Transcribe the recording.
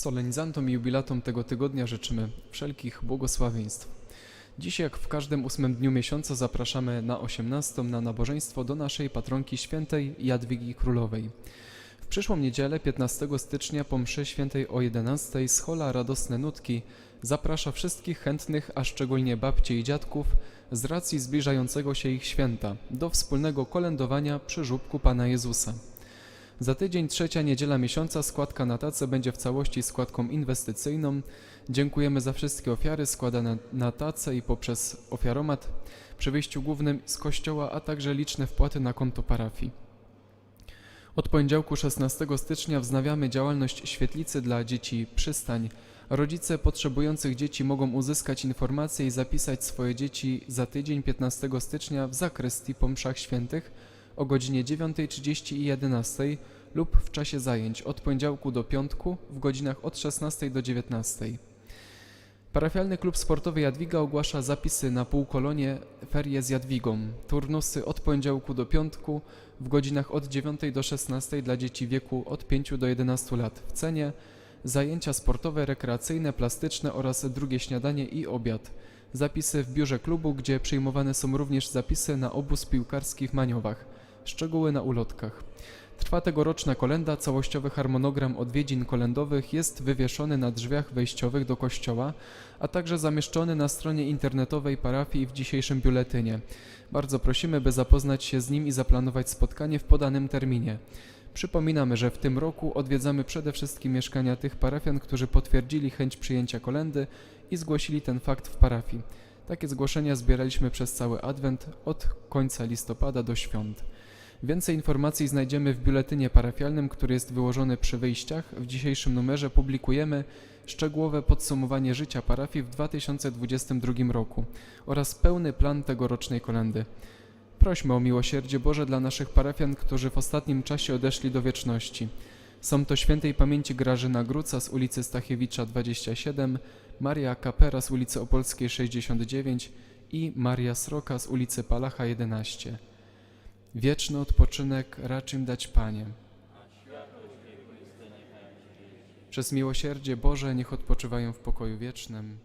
Solenizantom i jubilatom tego tygodnia życzymy wszelkich błogosławieństw. Dziś, jak w każdym ósmym dniu miesiąca, zapraszamy na 18 na nabożeństwo do naszej patronki świętej Jadwigi Królowej. W przyszłą niedzielę, 15 stycznia, po mszy świętej o 11 z Hola Radosne Nutki zaprasza wszystkich chętnych, a szczególnie babci i dziadków, z racji zbliżającego się ich święta, do wspólnego kolędowania przy żubku Pana Jezusa. Za tydzień, trzecia niedziela miesiąca, składka na tacę będzie w całości składką inwestycyjną. Dziękujemy za wszystkie ofiary składane na tacę i poprzez ofiaromat przy wyjściu głównym z kościoła, a także liczne wpłaty na konto parafii. Od poniedziałku 16 stycznia wznawiamy działalność świetlicy dla dzieci Przystań. Rodzice potrzebujących dzieci mogą uzyskać informacje i zapisać swoje dzieci za tydzień 15 stycznia w zakrystii po mszach świętych o godzinie 9.30 i 11.00 lub w czasie zajęć od poniedziałku do piątku w godzinach od 16 do 19. Parafialny Klub Sportowy Jadwiga ogłasza zapisy na półkolonie Ferie z Jadwigą. Turnusy od poniedziałku do piątku w godzinach od 9 do 16 dla dzieci wieku od 5 do 11 lat. W cenie zajęcia sportowe, rekreacyjne, plastyczne oraz drugie śniadanie i obiad. Zapisy w biurze klubu, gdzie przyjmowane są również zapisy na obóz piłkarski w Maniowach. Szczegóły na ulotkach. Trwa tegoroczna kolenda, całościowy harmonogram odwiedzin kolendowych jest wywieszony na drzwiach wejściowych do kościoła, a także zamieszczony na stronie internetowej parafii w dzisiejszym biuletynie. Bardzo prosimy, by zapoznać się z nim i zaplanować spotkanie w podanym terminie. Przypominamy, że w tym roku odwiedzamy przede wszystkim mieszkania tych parafian, którzy potwierdzili chęć przyjęcia kolendy i zgłosili ten fakt w parafii. Takie zgłoszenia zbieraliśmy przez cały adwent od końca listopada do świąt. Więcej informacji znajdziemy w biuletynie parafialnym, który jest wyłożony przy wyjściach. W dzisiejszym numerze publikujemy szczegółowe podsumowanie życia parafii w 2022 roku oraz pełny plan tegorocznej kolendy. Prośmy o miłosierdzie Boże dla naszych parafian, którzy w ostatnim czasie odeszli do wieczności. Są to świętej pamięci Grażyna Gruca z ulicy Stachiewicza 27, Maria Kapera z ulicy Opolskiej 69 i Maria Sroka z ulicy Palacha 11. Wieczny odpoczynek racz im dać Panie. Przez miłosierdzie Boże niech odpoczywają w pokoju wiecznym.